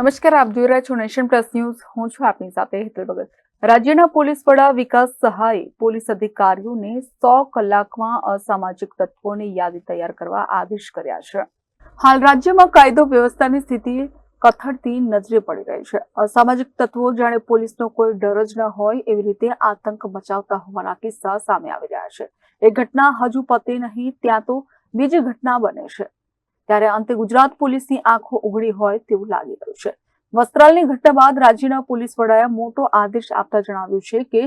નમસ્કાર, આપ જોઈ રહ્યા છો નેશન પ્લસ ન્યૂઝ. હું છું આપની સાથે હેતલ ભગત. રાજ્યના પોલીસ વડા વિકાસ સહાયે પોલીસ અધિકારીઓને સો કલાકમાં અસામાજિક તત્વોની યાદી તૈયાર કરવા આદેશ કર્યા છે. હાલ રાજ્યમાં કાયદો વ્યવસ્થાની સ્થિતિ કથળતી નજરે પડી રહી છે. અસામાજિક તત્વો જાણે પોલીસનો કોઈ ડર જ ન હોય એવી રીતે આતંક મચાવતા હોવાના કિસ્સા સામે આવી રહ્યા છે. એ ઘટના હજુ પતે નહીં, ત્યાં તો બીજી ઘટના બને છે. ત્યારે અંતે ગુજરાત પોલીસની આંખો ઉઘડી હોય તેવું લાગી રહ્યું છે. વસ્ત્રાલની ઘટના બાદ રાજ્યના પોલીસ વડાએ મોટો આદેશ આપતા જણાવ્યું છે કે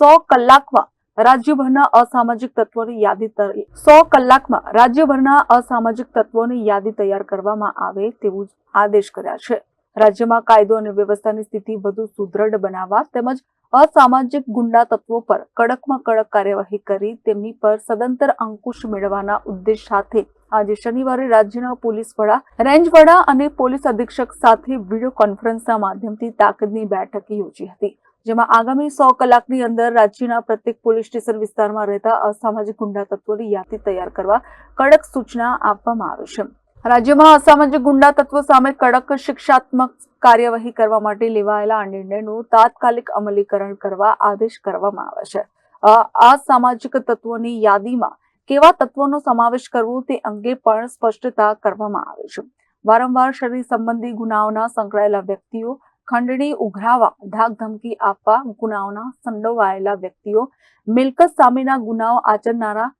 સો કલાકમાં રાજ્યભરના અસામાજિક તત્વોની યાદી સો કલાકમાં રાજ્યભરના અસામાજિક તત્વોની યાદી તૈયાર કરવામાં આવે તેવું આદેશ કર્યા છે. રાજ્યમાં કાયદો અને વ્યવસ્થાની સ્થિતિ વધુ સુદૃઢ બનાવવા તેમજ અસામાજિક ગુંડા તત્વો પર કડકમાં કડક કાર્યવાહી કરી તેમની પર સદંતર અંકુશ મેળવવાના ઉદ્દેશ સાથે આજે શનિવારે રાજ્યના પોલીસ વડા, રેન્જ વડા અને પોલીસ અધિક્ષક સાથે વીડિયો કોન્ફરન્સના માધ્યમથી તાકીદની બેઠક યોજી હતી, જેમાં આગામી સો કલાકની અંદર રાજ્યના પ્રત્યેક પોલીસ સ્ટેશન વિસ્તારમાં રહેતા અસામાજિક ગુંડા તત્વોની યાદી તૈયાર કરવા કડક સૂચના આપવામાં આવી છે. રાજ્યમાં અસામાજિક ગુંડા તત્વો સામે કડક શિક્ષાત્મક કાર્યવાહી કરવા માટે લેવાયેલા આ નિર્ણયનું તાત્કાલિક અમલીકરણ કરવા આદેશ કરવામાં આવે છે. અ- સામાજિક તત્વોની યાદીમાં કેવા તત્વોનો સમાવેશ કરવો તે અંગે પણ સ્પષ્ટતા કરવામાં આવે છે. વારંવાર શરીર સંબંધી ગુનાઓના સંકળાયેલા વ્યક્તિઓ, ખંડણી, ઉઘરાવા ધાક ધમકી આપવા ગુનાઓના સંડોવાયેલા વ્યક્તિઓ, મિલકત સામેના ગુનાઓ આચરનારા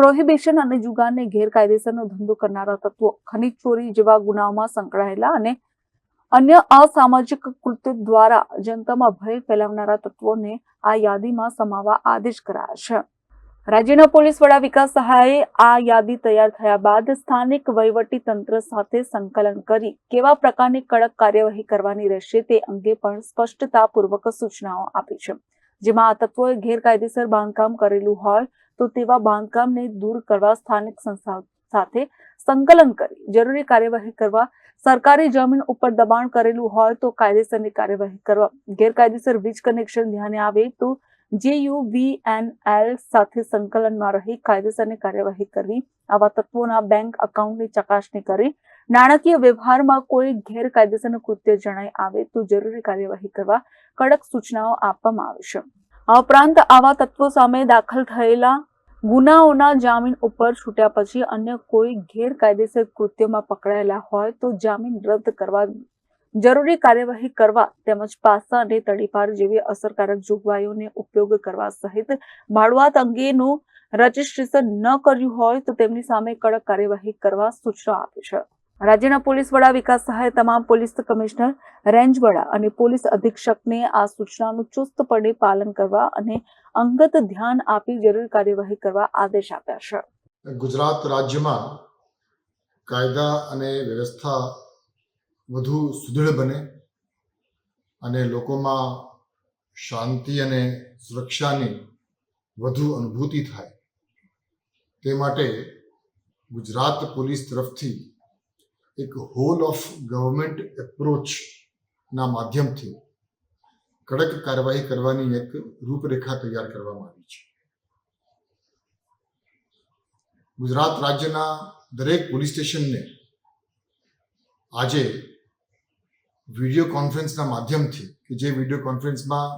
પ્રોહિબિશન અને જુગારને ગેરકાયદેસરનો ધંધો કરનારા તત્વો ખનીજ ચોરી જેવા ગુનાઓમાં સંકળાયેલા અને અન્ય અસામાજિક કૃત્ય દ્વારા જનતામાં ભય ફેલાવનારા તત્વોને આ યાદીમાં સમાવવા આદેશ કરાયા છે. રાજ્યના પોલીસ વડા વિકાસ સહાયે આ યાદી તૈયાર થયા બાદ સ્થાનિક વહીવટી તંત્ર સાથે સંકલન કરી કેવા પ્રકારની કડક કાર્યવાહી કરવાની રહેશે તે અંગે પણ સ્પષ્ટતાપૂર્વક સૂચનાઓ આપી છે. જેમાં આ તત્વોએ ગેરકાયદેસર બાંધકામ કરેલું હોય તો તેવા બાંધકામને દૂર કરવા સ્થાનિક સંસ્થા સાથે સંકલન કરી. જરૂરી કાર્યવાહી કરવા સરકારી જમીન ઉપર દબાણ કરેલું હોય તો કાયદેસરની કાર્યવાહી કરવા, ગેરકાયદેસર વીજ કનેક્શન ધ્યાને આવે તો જેયુવીએનએલ સાથે સંકલનમાં રહી કાયદેસરની કાર્યવાહી કરવી. આવા તત્વોના બેંક એકાઉન્ટની ચકાસણી કરી. નાણાકીય વ્યવહારમાં કોઈ ગેરકાયદેસરનું કૃત્ય જણાઈ આવે તો જરૂરી કાર્યવાહી કરવા કડક સૂચનાઓ આપવામાં આવશે આ ઉપરાંત આવા તત્વો સામે દાખલ થયેલા ગુનાઓના જામીન ઉપર છૂટ્યા પછી અન્ય કોઈ ગેરકાયદેસર કૃત્યમાં પકડાયેલા હોય તો જામીન રદ કરવા, જરૂરી કાર્યવાહી કરવા તેમજ પાસા અને તડીપાર જેવી અસરકારક જોગવાઈઓને ઉપયોગ કરવા સહિત ભાડુઆત અંગેનું રજીસ્ટ્રેશન ન કર્યું હોય તો તેમની સામે કડક કાર્યવાહી કરવા સૂચના આપી છે. રાજ્યના પોલીસ વડા, વિકાસ સહાય તમામ પોલીસ કમિશનર, રેન્જ વડા અને પોલીસ અધિક્ષકને આ સૂચનાનું ચુસ્તપણે પાલન કરવા અને અંગત ધ્યાન આપી જરૂરી કાર્યવાહી કરવા આદેશ આપ્યા છે. ગુજરાત રાજ્યમાં કાયદા અને વ્યવસ્થા વધુ સુદૃઢ બને અને લોકોમાં શાંતિ અને સુરક્ષાની વધુ અનુભૂતિ થાય તે માટે ગુજરાત પોલીસ તરફથી એક હોલ ઓફ ગવર્મેન્ટ એપ્રોચના માધ્યમથી કડક કાર્યવાહી કરવાની એક રૂપરેખા તૈયાર કરવામાં આવી છે ગુજરાત રાજ્યના દરેક પોલીસ સ્ટેશનને આજે વીડિયો કોન્ફરન્સના માધ્યમથી કે જે વીડિયો કોન્ફરન્સમાં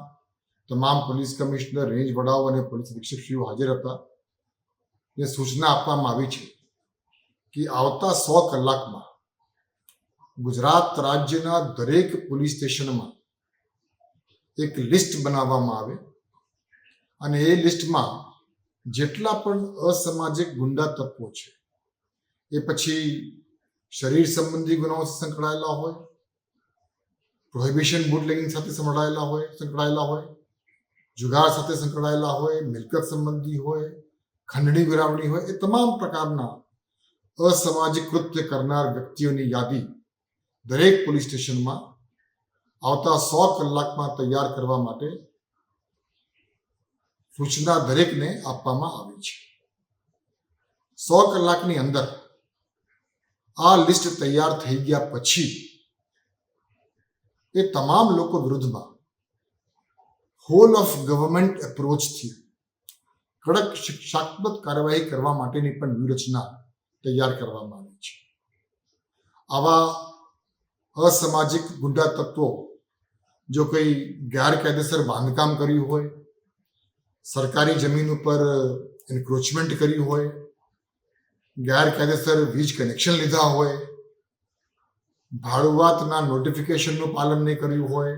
તમામ પોલીસ કમિશનર રેન્જ વડાઓ અને પોલીસ અધિક્ષકશ્રીઓ હાજર હતા ને સૂચના આપવામાં આવી છે કે આવતા સો કલાકમાં ગુજરાત રાજ્યના દરેક પોલીસ સ્ટેશનમાં એક લિસ્ટ બનાવવામાં આવે અને એ લિસ્ટમાં જેટલા પણ અસામાજિક ગુંડા તત્વો છે, એ પછી શરીર સંબંધી ગુનાઓ સંકળાયેલા હોય પ્રોહિબિશન બુટલેગિંગ સાથે સંકળાયેલા હોય સંકળાયેલા હોય, જુગાર સાથે સંકળાયેલા હોય, મિલકત સંબંધી હોય, ખંડણી વિરાવણી હોય, એ તમામ પ્રકારના અસામાજિક કૃત્ય કરનાર વ્યક્તિઓની યાદી દરેક પોલીસ સ્ટેશનમાં આવતા સો કલાકમાં તૈયાર કરવા માટે સૂચના દરેકને આપવામાં આવી છે. સો કલાકની અંદર આ લિસ્ટ તૈયાર થઈ ગયા પછી એ તમામ લોકો વિરુદ્ધમાં હોલ ઓફ ગવર્મેન્ટ એપ્રોચથી કડક શિક્ષાત્મક કાર્યવાહી કરવા માટેની પણ વ્યૂહરચના તૈયાર કરવામાં આવી છે. આવા અસામાજિક ગુંડા તત્વો જો કોઈ ગેરકાયદેસર બાંધકામ કર્યું હોય, સરકારી જમીન ઉપર એન્ક્રોચમેન્ટ કર્યું હોય, ગેરકાયદેસર વીજ કનેક્શન લીધા હોય, ભાડુઆતના નોટિફિકેશનનું પાલન નહીં કર્યું હોય,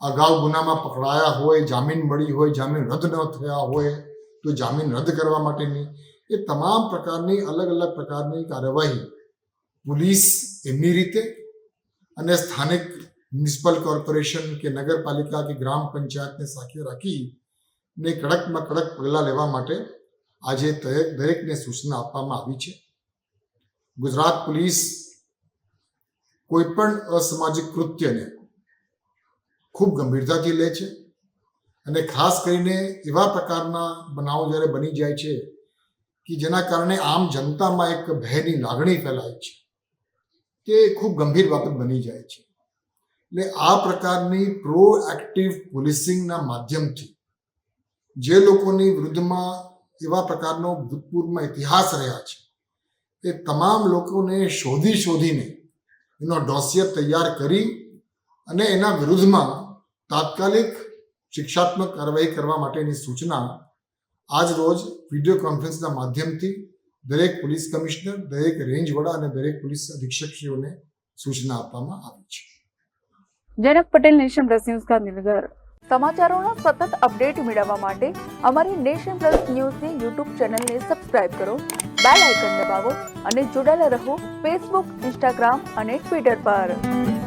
અગાઉ ગુનામાં પકડાયા હોય, જામીન મળી હોય, જામીન રદ ન થયા હોય, તો જામીન રદ કરવા માટેની એ તમામ પ્રકારની અલગ અલગ પ્રકારની કાર્યવાહી પોલીસ એમની રીતે અને સ્થાનિક મ્યુનિસિપલ કોર્પોરેશન કે નગરપાલિકા કે ગ્રામ પંચાયતને સાથે રાખી ને કડકમાં કડક પગલાં લેવા માટે આજે દરેક દરેકને સૂચના આપવામાં આવી છે. ગુજરાત પોલીસ કોઈપણ અસામાજિક કૃત્યને ખૂબ ગંભીરતાથી લે છે અને ખાસ કરીને એવા પ્રકારના બનાવો જ્યારે બની જાય છે કે જેના કારણે આમ જનતામાં એક ભયની લાગણી ફેલાય છે. તે ખૂબ ગંભીર બાબત બની જાય છે. એટલે આ પ્રકારની પ્રો એક્ટિવ પોલીસિંગના માધ્યમથી જે લોકોની વિરુદ્ધમાં એવા પ્રકારનો ભૂતપૂર્વમાં ઇતિહાસ રહ્યા છે, એ તમામ લોકોને શોધી શોધીને એનો ડોસિયર તૈયાર કરી અને એના વિરુદ્ધમાં તાત્કાલિક શિક્ષાત્મક કાર્યવાહી કરવા માટેની સૂચના આજ રોજ વીડિયો કોન્ફરન્સના માધ્યમથી દરેક પોલીસ કમિશનર દરેક રેન્જ વડા અને દરેક પોલીસ અધિક્ષકશ્રીઓને સૂચના આપવામાં આવી છે. Janak Patel nation plus news Gandhinagar. સમાચારોના સતત અપડેટ મેળવવા માટે અમારી નેશન પ્લસ ન્યૂઝની યુટ્યુબ ચેનલને સબસ્ક્રાઇબ કરો બેલ આઇકન દબાવો અને જોડાયેલા રહો ફેસબુક ઇન્સ્ટાગ્રામ અને ટ્વિટર પર.